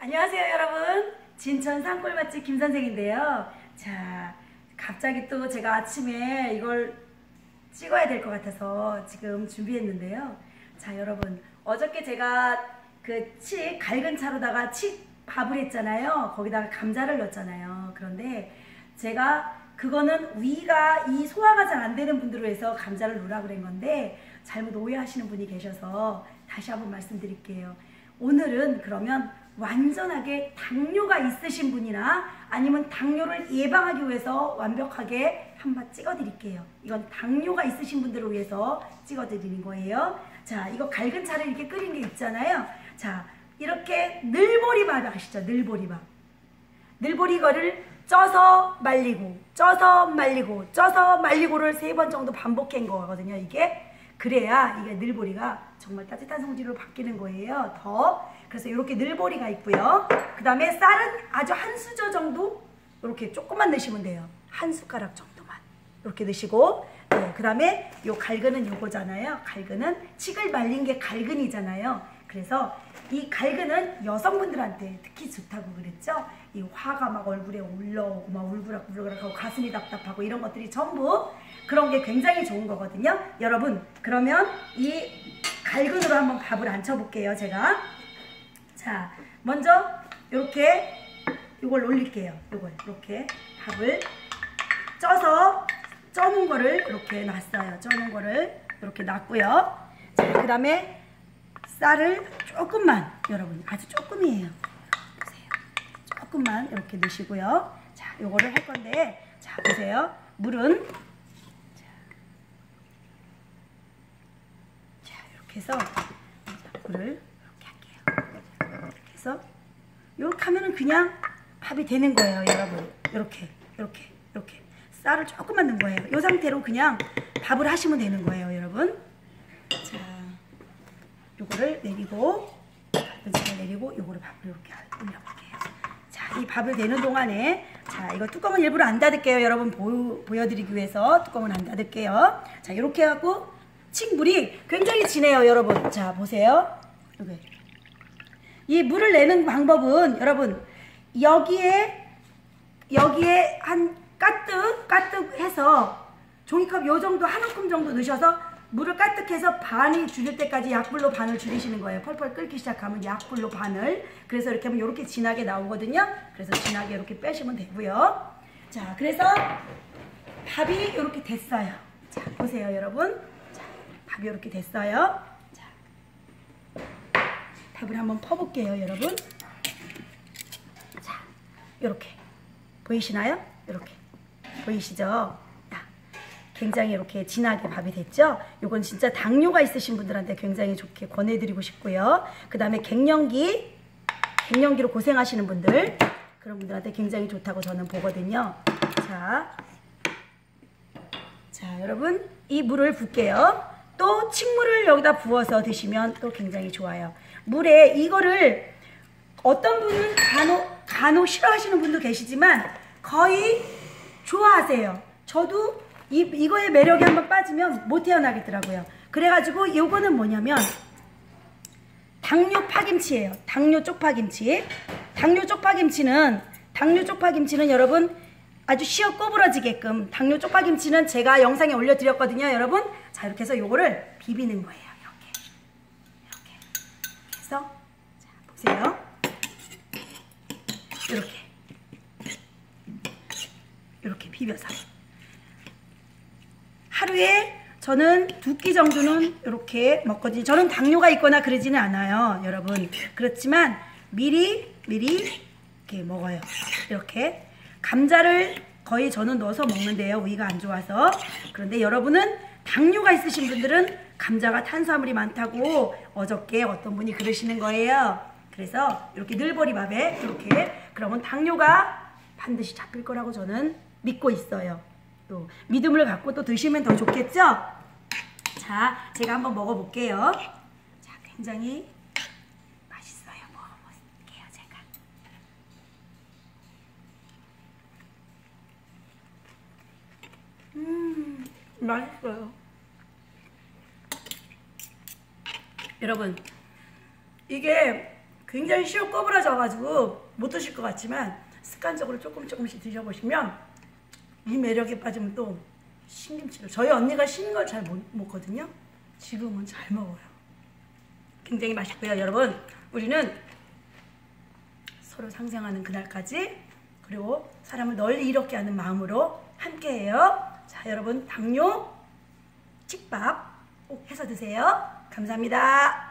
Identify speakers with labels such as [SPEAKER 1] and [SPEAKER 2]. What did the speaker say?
[SPEAKER 1] 안녕하세요 여러분. 진천 산골 맛집 김선생인데요. 자 갑자기 또 제가 아침에 이걸 찍어야 될 것 같아서 지금 준비했는데요. 자 여러분. 어저께 제가 그 치 갈근 차로다가 치 밥을 했잖아요. 거기다가 감자를 넣었잖아요. 그런데 제가 그거는 위가 이 소화가 잘 안 되는 분들로 해서 감자를 넣으라 그런 건데 잘못 오해하시는 분이 계셔서 다시 한번 말씀드릴게요. 오늘은 그러면 완전하게 당뇨가 있으신 분이나 아니면 당뇨를 예방하기 위해서 완벽하게 한번 찍어 드릴게요. 이건 당뇨가 있으신 분들을 위해서 찍어 드리는 거예요. 자, 이거 갈근 차를 이렇게 끓인 게 있잖아요. 자, 이렇게 늘보리밥 아시죠? 늘보리밥. 늘보리 거를 쪄서 말리고, 쪄서 말리고, 쪄서 말리고를 세 번 정도 반복한 거거든요, 이게. 그래야 이게 늘보리가 정말 따뜻한 성질로 바뀌는 거예요. 더. 그래서 이렇게 늘보리가 있고요. 그 다음에 쌀은 아주 한 수저 정도 이렇게 조금만 넣으시면 돼요. 한 숟가락 정도만. 이렇게 넣으시고 네, 그 다음에 요 갈근은 요거잖아요. 갈근은 칡을 말린 게 갈근이잖아요. 그래서 이 갈근은 여성분들한테 특히 좋다고 그랬죠. 이 화가 막 얼굴에 올라오고 막 울그락울그락하고 가슴이 답답하고 이런 것들이 전부 그런 게 굉장히 좋은 거거든요. 여러분 그러면 이 갈근으로 한번 밥을 안 쳐볼게요. 제가 자 먼저 이렇게 이걸 올릴게요. 이걸 이렇게 밥을 쪄서 쪄놓은 거를 이렇게 놨어요. 쪄놓은 거를 이렇게 놨고요. 자, 그 다음에 쌀을 조금만 여러분 아주 조금이에요. 보세요. 조금만 이렇게 넣으시고요. 자, 요거를 할 건데 자, 보세요. 물은 자, 이렇게 해서 물을 이렇게 할게요. 이렇게 해서 이렇게 하면은 그냥 밥이 되는 거예요, 여러분. 이렇게, 이렇게, 이렇게. 쌀을 조금만 넣은 거예요. 이 상태로 그냥 밥을 하시면 되는 거예요, 여러분. 자, 요거를 내리고, 밥을 내리고, 요거를 밥을 이렇게 올려볼게요. 자, 이 밥을 내는 동안에, 자, 이거 뚜껑은 일부러 안 닫을게요, 여러분. 보, 보여드리기 위해서 뚜껑은 안 닫을게요. 자, 이렇게 하고, 칡물이 굉장히 진해요, 여러분. 자, 보세요. 여기. 이 물을 내는 방법은, 여러분, 여기에, 여기에 한 까뜩 까뜩 해서 종이컵 요 정도 한 움큼 정도 넣으셔서 물을 까뜩해서 반이 줄일 때까지 약불로 반을 줄이시는 거예요. 펄펄 끓기 시작하면 약불로 반을. 그래서 이렇게 하면 이렇게 진하게 나오거든요. 그래서 진하게 이렇게 빼시면 되고요. 자, 그래서 밥이 이렇게 됐어요. 자, 보세요, 여러분. 자, 밥이 이렇게 됐어요. 자, 밥을 한번 퍼볼게요, 여러분. 자, 이렇게 보이시나요? 이렇게. 보이시죠? 굉장히 이렇게 진하게 밥이 됐죠? 이건 진짜 당뇨가 있으신 분들한테 굉장히 좋게 권해드리고 싶고요. 그 다음에 갱년기, 갱년기로 고생하시는 분들 그런 분들한테 굉장히 좋다고 저는 보거든요. 자, 자 여러분 이 물을 붓게요. 또 칡물을 여기다 부어서 드시면 또 굉장히 좋아요. 물에 이거를 어떤 분은 간혹, 간혹 싫어하시는 분도 계시지만 거의 좋아하세요. 저도 이, 이거의 매력이 한번 빠지면 못 태어나겠더라고요. 그래가지고 요거는 뭐냐면 당뇨 파김치예요. 당뇨 쪽파김치. 당뇨 쪽파김치는 당뇨 쪽파김치는 여러분 아주 쉬어 꼬부러지게끔 당뇨 쪽파김치는 제가 영상에 올려드렸거든요. 여러분 자 이렇게 해서 요거를 비비는 거예요. 이렇게 이렇게 해서 자 보세요. 이렇게 이렇게 비벼서 하루에 저는 두 끼 정도는 이렇게 먹거든요. 저는 당뇨가 있거나 그러지는 않아요. 여러분. 그렇지만 미리 미리 이렇게 먹어요. 이렇게 감자를 거의 저는 넣어서 먹는데요. 위가 안 좋아서. 그런데 여러분은 당뇨가 있으신 분들은 감자가 탄수화물이 많다고 어저께 어떤 분이 그러시는 거예요. 그래서 이렇게 늘보리밥에 이렇게 그러면 당뇨가 반드시 잡힐 거라고 저는 믿고 있어요. 또 믿음을 갖고 또 드시면 더 좋겠죠? 자, 제가 한번 먹어볼게요. 자, 굉장히 맛있어요. 먹어볼게요, 제가. 음, 맛있어요. 여러분, 이게 굉장히 쉬워 꼬부라져가지고 못 드실 것 같지만 습관적으로 조금 조금씩 드셔보시면 이 매력에 빠지면 또 신김치를 저희 언니가 신 걸 잘 못 먹거든요. 지금은 잘 먹어요. 굉장히 맛있고요, 여러분. 우리는 서로 상생하는 그날까지 그리고 사람을 널리 이롭게 하는 마음으로 함께해요. 자, 여러분 당뇨, 칡밥 꼭 해서 드세요. 감사합니다.